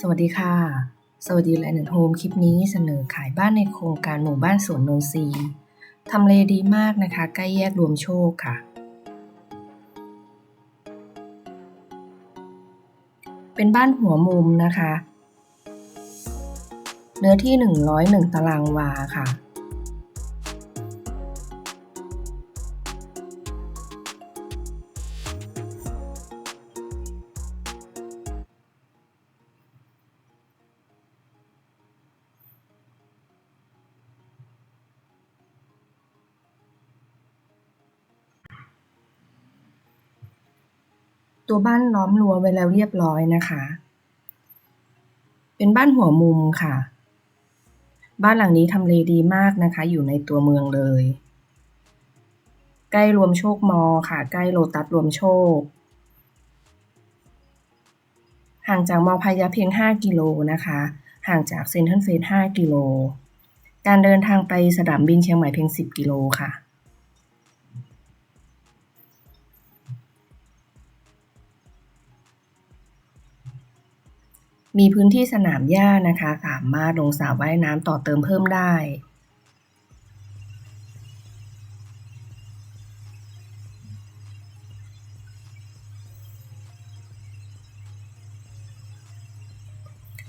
สวัสดีค่ะ สวัสดีแลนด์โฮมคลิปนี้เสนอขายบ้านในโครงการหมู่บ้านสวนโนนทรีย์ทำเลดีมากนะคะ ใกล้แยกรวมโชคค่ะ เป็นบ้านหัวมุมนะคะ เนื้อที่ 101 ตารางวาค่ะ ตัวบ้านล้อมรั้วไว้แล้วเรียบร้อยนะคะ เป็นบ้านหัวมุมค่ะ บ้านหลังนี้ทำเลดีมากนะคะ อยู่ในตัวเมืองเลย ใกล้รวมโชคมอค่ะ ใกล้โลตัสรวมโชค ห่างจากมอพายะเพียง 5 กิโลนะคะ ห่างจากเซ็นทรัลเฟส5กิโล การเดินทางไปสนามบินเชียงใหม่เพียง 10 กิโลค่ะ มีพื้นที่สนามหญ้านะคะ สามารถลงสระว่ายน้ำต่อเติมเพิ่มได้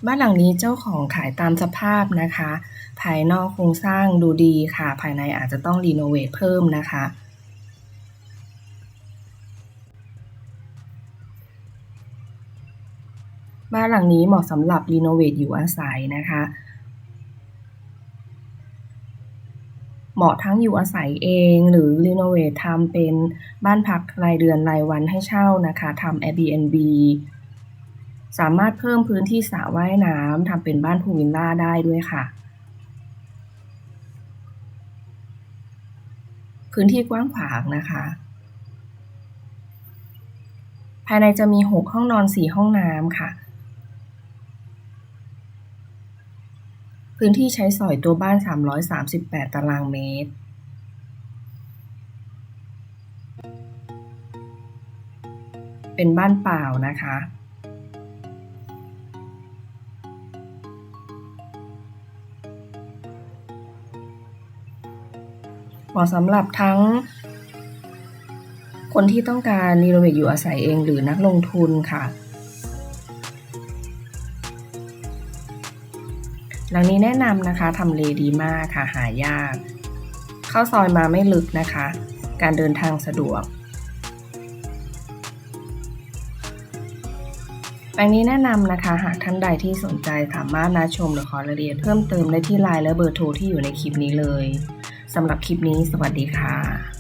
บ้านหลังนี้เจ้าของขายตามสภาพนะคะ ภายนอกโครงสร้างดูดีค่ะ ภายในอาจจะต้องรีโนเวทเพิ่มนะคะ บ้านหลังนี้เหมาะสำหรับรีโนเวทอยู่อาศัยนะคะ เหมาะทั้งอยู่อาศัยเองหรือรีโนเวททำเป็นบ้านพักรายเดือนรายวันให้เช่านะคะทำ Airbnb สามารถเพิ่มพื้นที่สระว่ายน้ำทำเป็นบ้านพูลวิลล่าได้ด้วยค่ะ พื้นที่กว้างขวางนะคะ ภายในจะมี 6 ห้องนอน 4 ห้องน้ำค่ะ พื้นที่ใช้สอยตัวบ้าน 338 ตารางเมตร เป็นบ้านเปล่านะคะ เหมาะสำหรับทั้ง คนที่ต้องการรีโนเวทอยู่อาศัยเองหรือนักลงทุนค่ะ หลังนี้แนะนำนะคะทำเลดีมากค่ะหายาก เข้าซอยมาไม่ลึกนะคะ การเดินทางสะดวกแปลงนี้แนะนำนะคะ หากท่านใดที่สนใจสามารถนัดชมหรือขอรายละเอียดเพิ่มเติมได้ที่ไลน์และเบอร์โทรที่อยู่ในคลิปนี้เลยสำหรับคลิปนี้สวัสดีค่ะ